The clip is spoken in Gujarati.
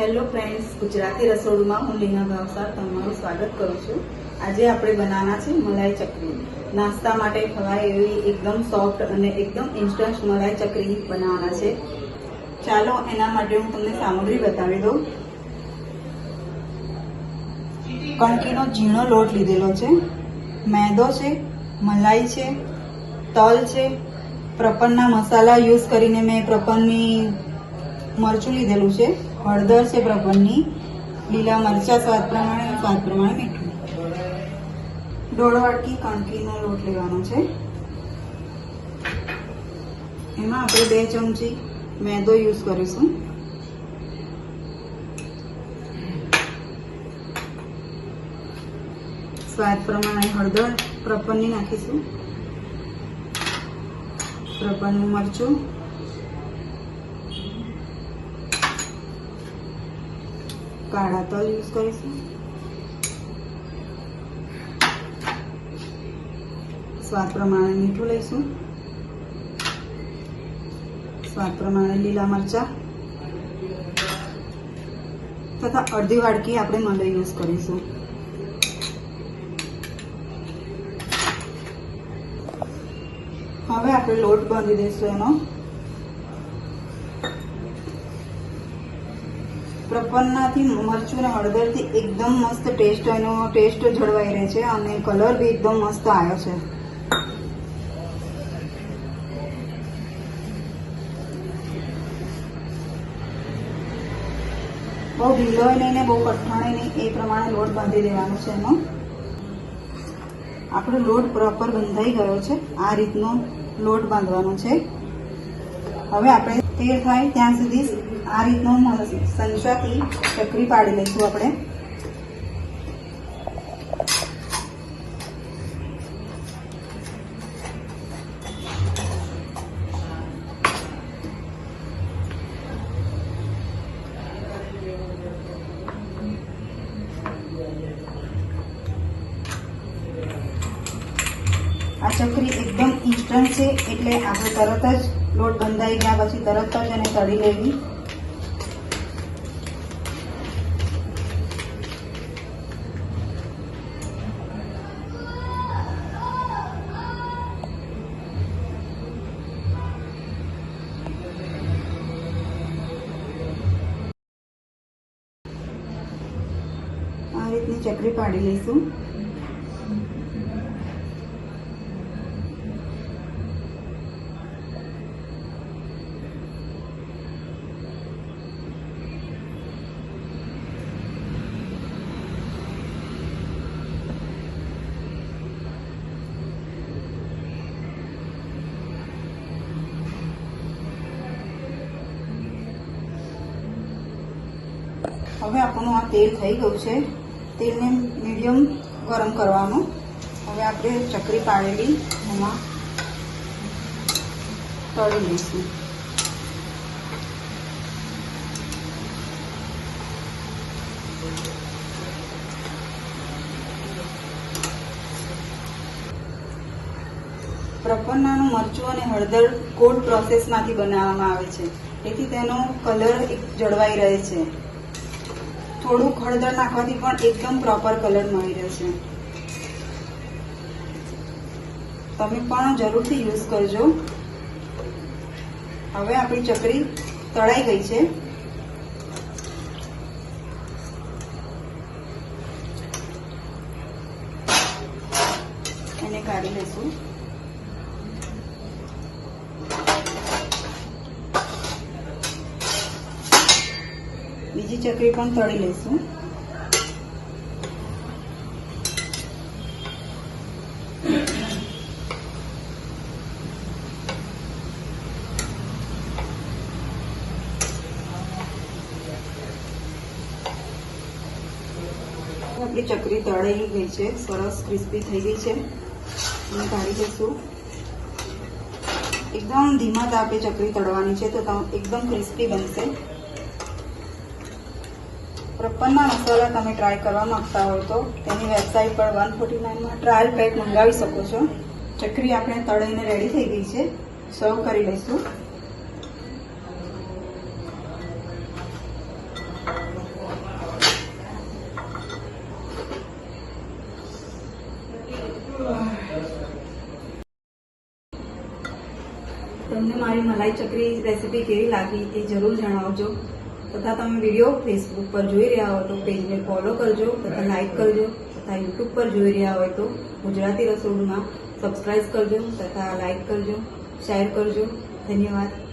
હેલો ફ્રેન્ડ્સ, ગુજરાતી રસોડમાં હું લીના ભાવસાર તમારું સ્વાગત કરું છું. આજે આપણે બનાવવાના છે મલાઈ ચકરી. નાસ્તા માટે ખવાય એવી એકદમ સોફ્ટ અને એકદમ ઇન્સ્ટન્ટ મલાઈ ચકરી બનાવવાના છે. ચાલો, એના માટે હું તમને સામગ્રી બતાવી દઉં. કણકીનો ઝીણો લોટ લીધેલો છે. મેદો છે, મલાઈ છે, તલ છે. પ્રપનના મસાલા યુઝ કરીને મેં પ્રપનની મરચું લીધેલું છે, હળદર છે પ્રપનની લીલા મરચાં સ્વાદ પ્રમાણે સ્વાદ પ્રમાણે મીઠું. દોઢ વાટકી કણકીનો લોટ લેવાનો છે. એમાં આપણે બે ચમચી મેદો યુઝ કરીશું. સ્વાદ પ્રમાણે હળદર પ્રપન્ની નાખીશું. પ્રપનનું મરચું. કાળા તલ યુઝ કરીશું. સ્વાદ પ્રમાણે મીઠું લઈશું. સ્વાદ પ્રમાણે લીલા મરચા. તથા અડધી વાડકી આપણે મલાઈ યુઝ કરીશું. હવે આપણે લોટ બાંધી દઈશું એનો. પ્રપન્નાથી મરચું અને હળદરથી એકદમ મસ્ત ટેસ્ટ એનો ટેસ્ટ જળવાઈ રહે છે અને કલર બી એકદમ મસ્ત આવ્યો છે. બહુ ઢીલો નહીં ને બહુ કઠણાય નહીં, એ પ્રમાણે લોટ બાંધી દેવાનો છે એનો. આપણો લોટ પ્રોપર બંધાઈ ગયો છે, આ રીતનો લોટ બાંધવાનો છે. હવે આપણે તેલ થાય ત્યાં સુધી આ રીતનો સંચાથી ચકરી પાડી લઈશું આપણે. આ ચકરી એકદમ ઇન્સ્ટન્ટ છે, એટલે આપણે તરત જ લોટ બંધાઈ ગયા પછી તરત જ એને તળી લેવી. ચકરી પાડી લઈશું. હવે આપણું આ તેલ થઈ ગયું છે. તેલને મીડિયમ ગરમ કરવાનું. હવે આપણે ચકરી પાડેલી, એમાં તળી લઈશું. પ્રપન્નાનું મરચું અને હળદર કોલ્ડ પ્રોસેસમાંથી બનાવવામાં આવે છે. તેથી તેનો કલર જળવાઈ રહે છે. થોડુંક હળદર નાખવાથી પણ એકદમ પ્રોપર કલર મળી રહેશે. તમે પણ જરૂરથી યુઝ કરજો. હવે આપણી ચકરી તળાઈ ગઈ છે એને કાઢી લઈશું બીજી ચકરી પણ તળી લઈશું. આપણી ચકરી તળાઈ ગઈ છે. સરસ ક્રિસ્પી થઈ ગઈ છે. કાઢી લઈશું. એકદમ ધીમા તાપે ચકરી તળવાની છે તો એકદમ ક્રિસ્પી બનશે. પ્રપન્ના મસાલા તમે ટ્રાય કરવા માંગતા હો તો તેની વેબસાઇટ પર વન ફોર્ટી નાઇનમાં ટ્રાયલ પેક મંગાવી શકો છો. ચકરી આપણે તળીને રેડી થઈ ગઈ છે. સર્વ કરી લઈશું. તમને મારી મલાઈ ચકરી રેસીપી કેવી લાગી એ જરૂર જણાવજો. તથા તમે વીડિયો ફેસબુક પર જોઈ રહ્યા હો તો પેજને ફોલો કરજો, તથા લાઇક કરજો, તથા યુટ્યુબ પર જોઈ રહ્યા હોય તો ગુજરાતી રસોડમાં સબસ્ક્રાઇબ કરજો, તથા લાઇક કરજો શેર કરજો. ધન્યવાદ.